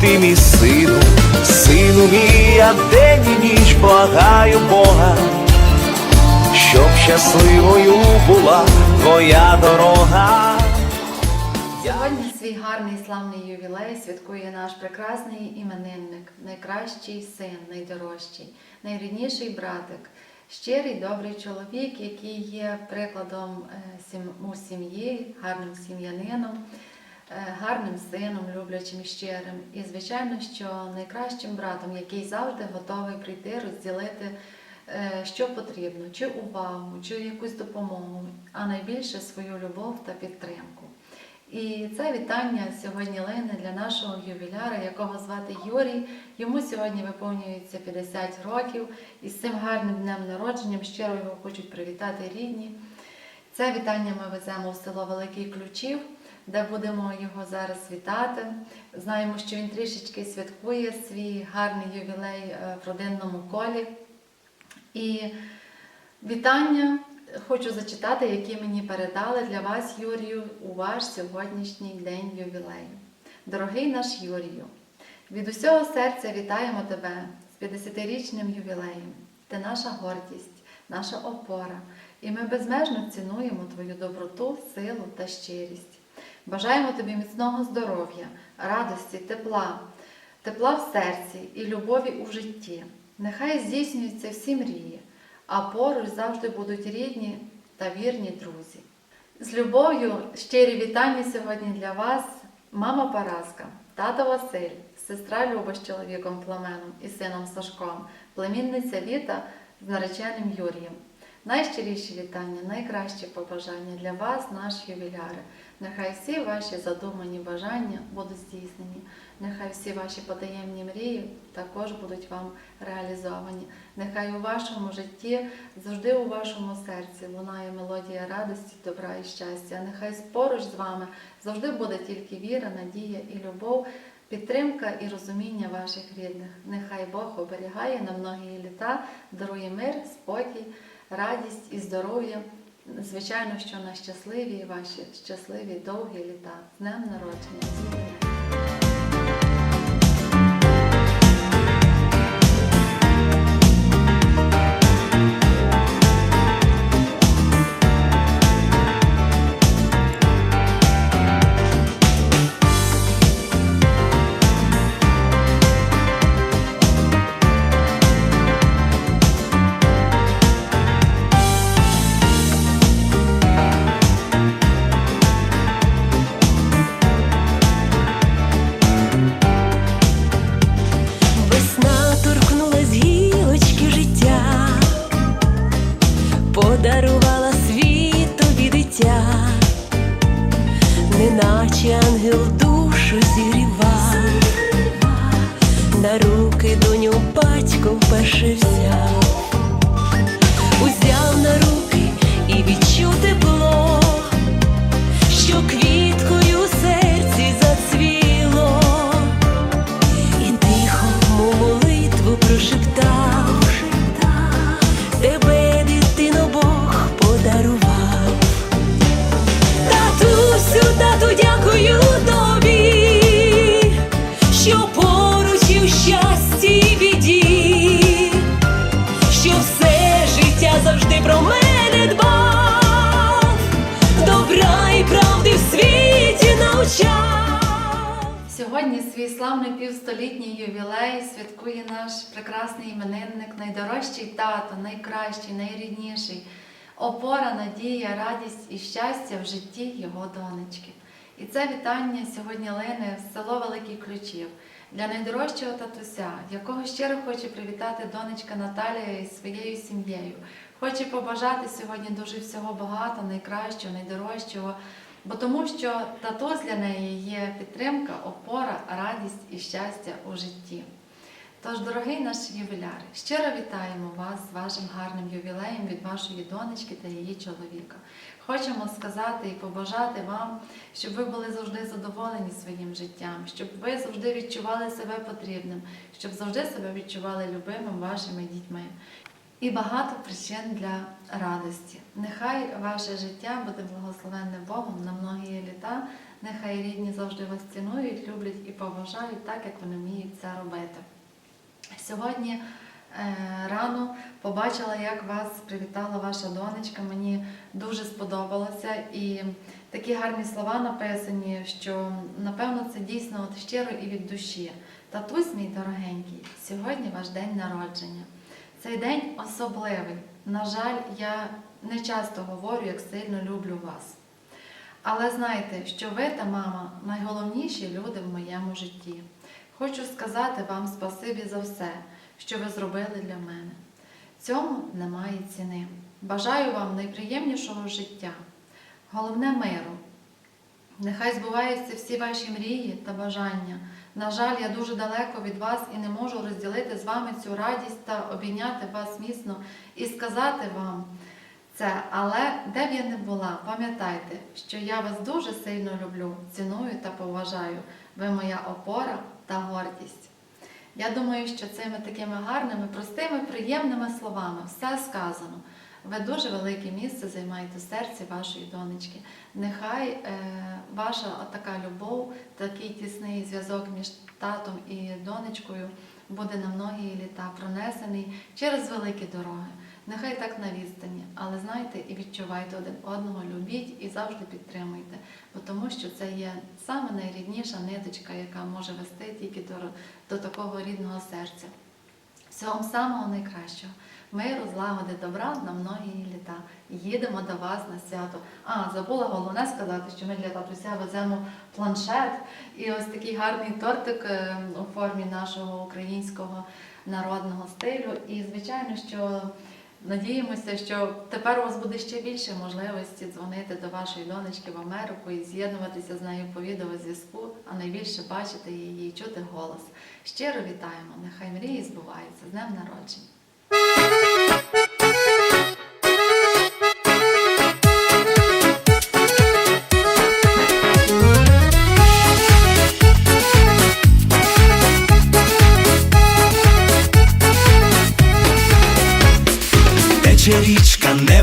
ти мій сину, сину мій, я день і ніч благаю Бога, щоб щасливою була твоя дорога. Сьогодні свій гарний славний ювілей святкує наш прекрасний іменинник, найкращий син, найдорожчий, найрідніший братик, щирий добрий чоловік, який є прикладом е, у сім'ї, гарним сім'янином, гарним сином, люблячим і щирим. І, звичайно, що найкращим братом, який завжди готовий прийти, розділити. е, Що потрібно, чи увагу, чи якусь допомогу, а найбільше свою любов та підтримку. І це вітання сьогодні лине для нашого ювіляра, якого звати Юрій. Йому сьогодні виповнюється 50 років, і з цим гарним днем народженням щиро його хочуть привітати рідні. Це вітання ми веземо в село Великий Ключів, де будемо його зараз вітати. Знаємо, що він трішечки святкує свій гарний ювілей е, в родинному колі. І Вітання хочу зачитати, які мені передали для вас, Юрію, у ваш сьогоднішній день ювілею. Дорогий наш Юрію, від усього серця вітаємо тебе з 50-річним ювілеєм. Ти наша гордість, наша опора, і ми безмежно цінуємо твою доброту, силу та щирість. Бажаємо тобі міцного здоров'я, радості, тепла, тепла в серці і любові у житті. Нехай здійснюються всі мрії, а поруч завжди будуть рідні та вірні друзі. З любов'ю щирі вітання сьогодні для вас, мама Параска, тато Василь, сестра Люба з чоловіком Пламеном і сином Сашком, племінниця Віта з нареченим Юрієм. Найщиріші вітання, найкращі побажання для вас, наші ювіляри. Нехай всі ваші задумані бажання будуть здійснені. Нехай всі ваші потаємні мрії також будуть вам реалізовані. Нехай у вашому житті, завжди у вашому серці лунає мелодія радості, добра і щастя. Нехай поруч з вами завжди буде тільки віра, надія і любов, підтримка і розуміння ваших рідних. Нехай Бог оберігає на многі літа, дарує мир, спокій, радість і здоров'я. Звичайно, що на щасливі ваші щасливі довгі літа. З днем народження! Батько вперше свій славний півстолітній ювілей святкує наш прекрасний іменинник, найдорожчий тато, найкращий, найрідніший, опора, надія, радість і щастя в житті його донечки. І це вітання сьогодні лине в село Великий Ключів для найдорожчого татуся, якого щиро хоче привітати донечка Наталія із своєю сім'єю. Хоче побажати сьогодні дуже всього багато, найкращого, найдорожчого, бо тому що татусь для неї є підтримка, опора, радість і щастя у житті. Тож, дорогий наш ювіляр, щиро вітаємо вас з вашим гарним ювілеєм від вашої донечки та її чоловіка. Хочемо сказати і побажати вам, щоб ви були завжди задоволені своїм життям, щоб ви завжди відчували себе потрібним, щоб завжди себе відчували любимим вашими дітьми. І багато причин для радості. Нехай ваше життя буде благословенне Богом на многі літа. Нехай рідні завжди вас цінують, люблять і поважають так, як вони вміють це робити. Сьогодні е, рано побачила, як вас привітала ваша донечка. Мені дуже сподобалося. І такі гарні слова написані, що напевно це дійсно от щиро і від душі. Татусь, мій дорогенький, сьогодні ваш день народження. Цей день особливий. На жаль, я не часто говорю, як сильно люблю вас. Але знайте, що ви та мама найголовніші люди в моєму житті. Хочу сказати вам спасибі за все, що ви зробили для мене. Цьому немає ціни. Бажаю вам найприємнішого життя, головне миру. Нехай збуваються всі ваші мрії та бажання. На жаль, я дуже далеко від вас і не можу розділити з вами цю радість та обійняти вас міцно і сказати вам це. Але де б я не була, пам'ятайте, що я вас дуже сильно люблю, ціную та поважаю. Ви моя опора та гордість. Я думаю, що цими такими гарними, простими, приємними словами все сказано. Ви дуже велике місце займаєте в серці вашої донечки. Нехай е, ваша така любов, такий тісний зв'язок між татом і донечкою буде на многі літа пронесений через великі дороги. Нехай так на відстані, але знайте і відчувайте один одного, любіть і завжди підтримуйте, бо тому що це є саме найрідніша ниточка, яка може вести тільки до, до такого рідного серця. Всього самого найкращого. Миру, злагоди, добра на многі літа. Їдемо до вас на свято. А, забула головне сказати, що ми для татуся веземо планшет і ось такий гарний тортик е, у формі нашого українського народного стилю. І, звичайно, що надіємося, що тепер у вас буде ще більше можливості дзвонити до вашої донечки в Америку і з'єднуватися з нею по відеозв'язку, а найбільше бачити її і чути голос. Щиро вітаємо! Нехай мрії збуваються з днем народження!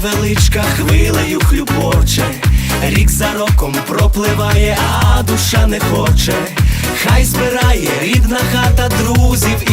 Невеличка, хвилею хлюпоче, рік за роком пропливає, а душа не хоче. Хай збирає рідна хата друзів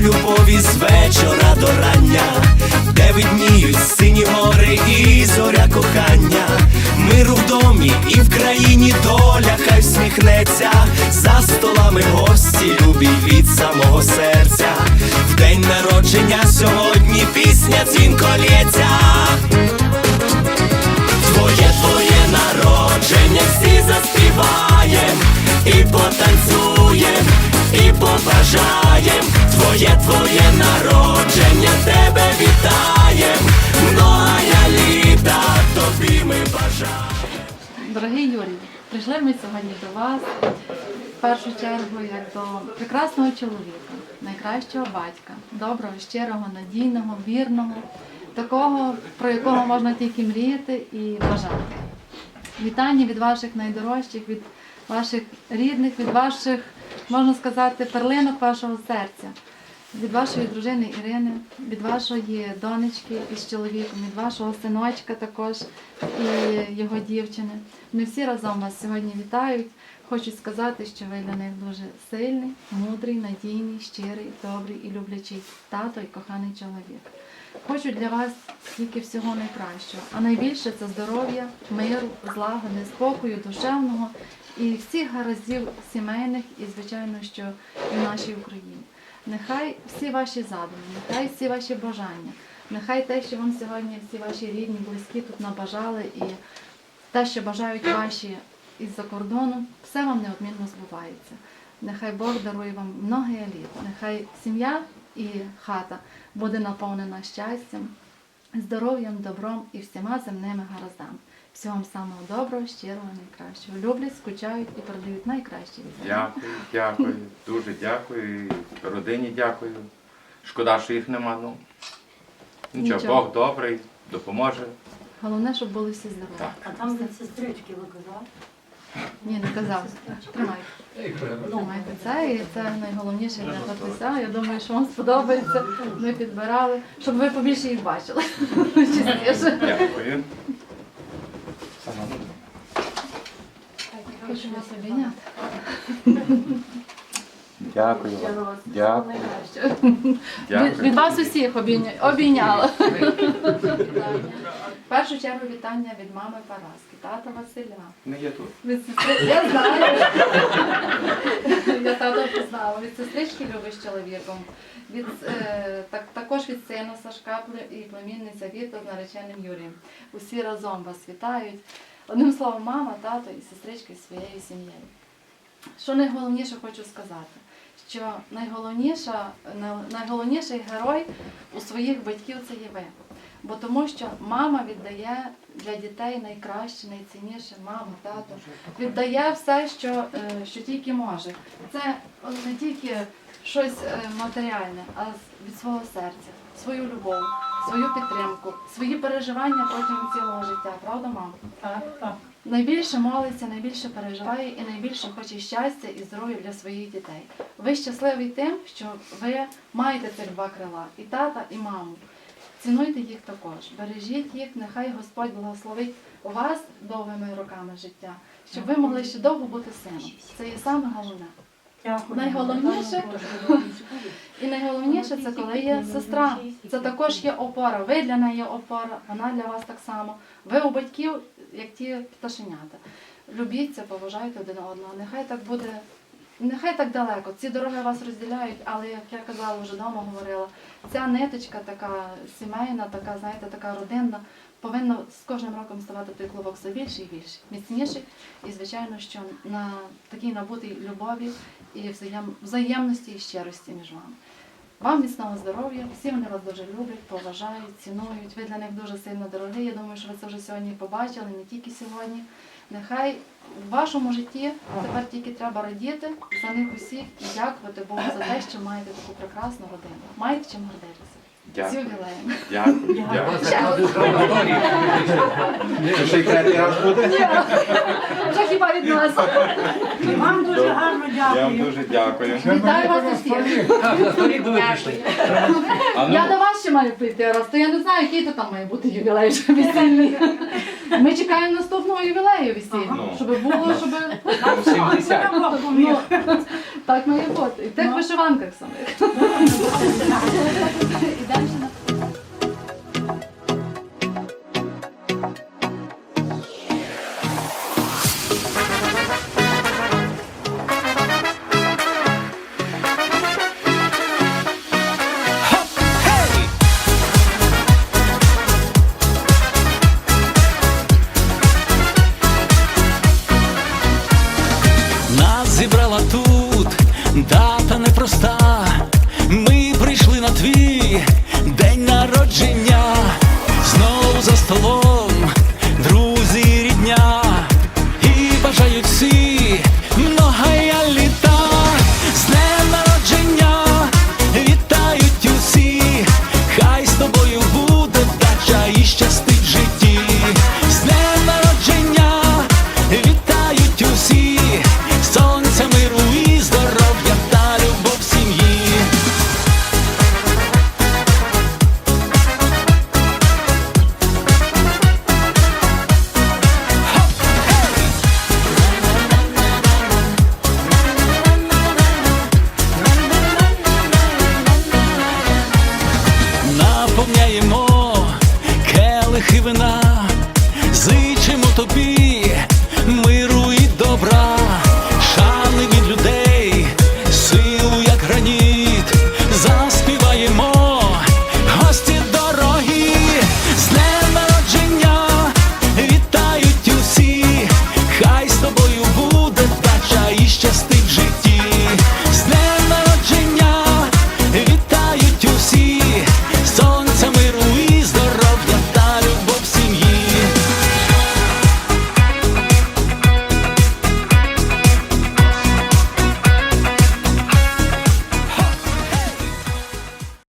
Любові з вечора до рання, де видніють сині гори і зоря кохання, миру в домі і в країні доля хай всміхнеться, за столами гості любі від самого серця. В день народження сьогодні пісня дзвінко лється. Твоє твоє народження, всі заспіваєм. І потанцюєм, і Поважаєм твоє, твоє народження, тебе вітаєм, многая літа тобі ми бажаємо. Дорогий Юрій, прийшли ми сьогодні до вас в першу чергу як до прекрасного чоловіка, найкращого батька, доброго, щирого, надійного, вірного, такого, про якого можна тільки мріяти і бажати. Вітання від ваших найдорожчих, від ваших рідних, від ваших можна сказати, перлинок вашого серця, від вашої дружини Ірини, від вашої донечки із чоловіком, від вашого синочка також і його дівчини. Вони всі разом вас сьогодні вітають. Хочуть сказати, що ви для них дуже сильний, мудрий, надійний, щирий, добрий і люблячий тато і коханий чоловік. Хочу для вас тільки всього найкращого, а найбільше це здоров'я, миру, злагоди, спокою, душевного і всіх гараздів сімейних і, звичайно, що і в нашій Україні. Нехай всі ваші задуми, нехай всі ваші бажання, нехай те, що вам сьогодні всі ваші рідні, близькі тут набажали, і те, що бажають ваші із-за кордону, все вам неодмінно збувається. Нехай Бог дарує вам многі літ, нехай сім'я і хата буде наповнена щастям, здоров'ям, добром і всіма земними гараздами. Всього вам самого доброго, щирого, найкращого. Люблять, скучають і передають найкращі. Дякую, дякую, дуже дякую. І Родині дякую. Шкода, що їх нема. Ну. Нічого, Нічого. Бог добрий, допоможе. Головне, щоб були всі здорові. Так. А там від сестрички ви казали? Ні, не казав. Тримайте. Тримайте це, і це найголовніше для татуся. Я думаю, що вам сподобається. Ми підбирали, щоб ви побільше їх бачили. Частіше. Дякую. Хочу вас обійняти. Дякую вам. Дякую. Від, Дякую. від вас усіх обійня- обійняла. В першу чергу вітання від мами Параски, тата Василя. Не є тут. Від сестри... Я знаю. Я тата познала. Від сестрички Люби з чоловіком. Від, е, так, також від сина Сашка і племінниця Віта з нареченим Юрієм. Усі разом вас вітають. Одним словом, мама, тато і сестрички з своєю сім'єю. Що найголовніше хочу сказати, що найголовніша, найголовніший герой у своїх батьків це є ви. Бо тому що мама віддає для дітей найкраще, найцінніше, маму, тато, віддає все, що, е, що тільки може. Це не тільки щось е, матеріальне, а від свого серця, свою любов, свою підтримку, свої переживання протягом цілого життя. Правда, мама? Так, так. Найбільше молиться, найбільше переживає і найбільше хоче щастя і здоров'я для своїх дітей. Ви щасливі тим, що ви маєте цих два крила і тата, і маму. Цінуйте їх також, бережіть їх, нехай Господь благословить вас довгими роками життя, щоб ви могли ще довго бути сином. Це є саме головне. Найголовніше- І найголовніше це коли є сестра. Це також є опора. Ви для неї опора, вона для вас так само. Ви у батьків, як ті пташенята. Любіться, поважайте один одного. Нехай так буде, нехай так далеко. Ці дороги вас розділяють, але як я казала, вже вдома говорила, ця ниточка така сімейна, така, знаєте, така родинна, повинна з кожним роком ставати той клубок все більше і більше, міцніший. І, звичайно, що на такій набутій любові і взаєм, взаємності і щирості між вами. Вам міцного здоров'я, всі вони вас дуже люблять, поважають, цінують. Ви для них дуже сильно дорогі. Я думаю, що ви це вже сьогодні побачили, не тільки сьогодні. Нехай в вашому житті тепер тільки треба радіти за них усіх і дякувати Богу за те, що маєте таку прекрасну родину. Маєте чим гордитися. З Дякую. ювілеєм. Дякую. Дякую. Ще й третій раз буде. Вже хіба від нас. Вам дуже гарно Я вам дякую. дуже дякую. Вітаю вас усіх. А ну, Я до вас ще маю прийти раз, то я не знаю, який то там має бути ювілей вже весільний. Ми чекаємо наступного ювілею весільного, щоб було, щоб Ну, ну, так має бути. І в тих вишиванках самих. дата непроста. Ми прийшли на твій день народження.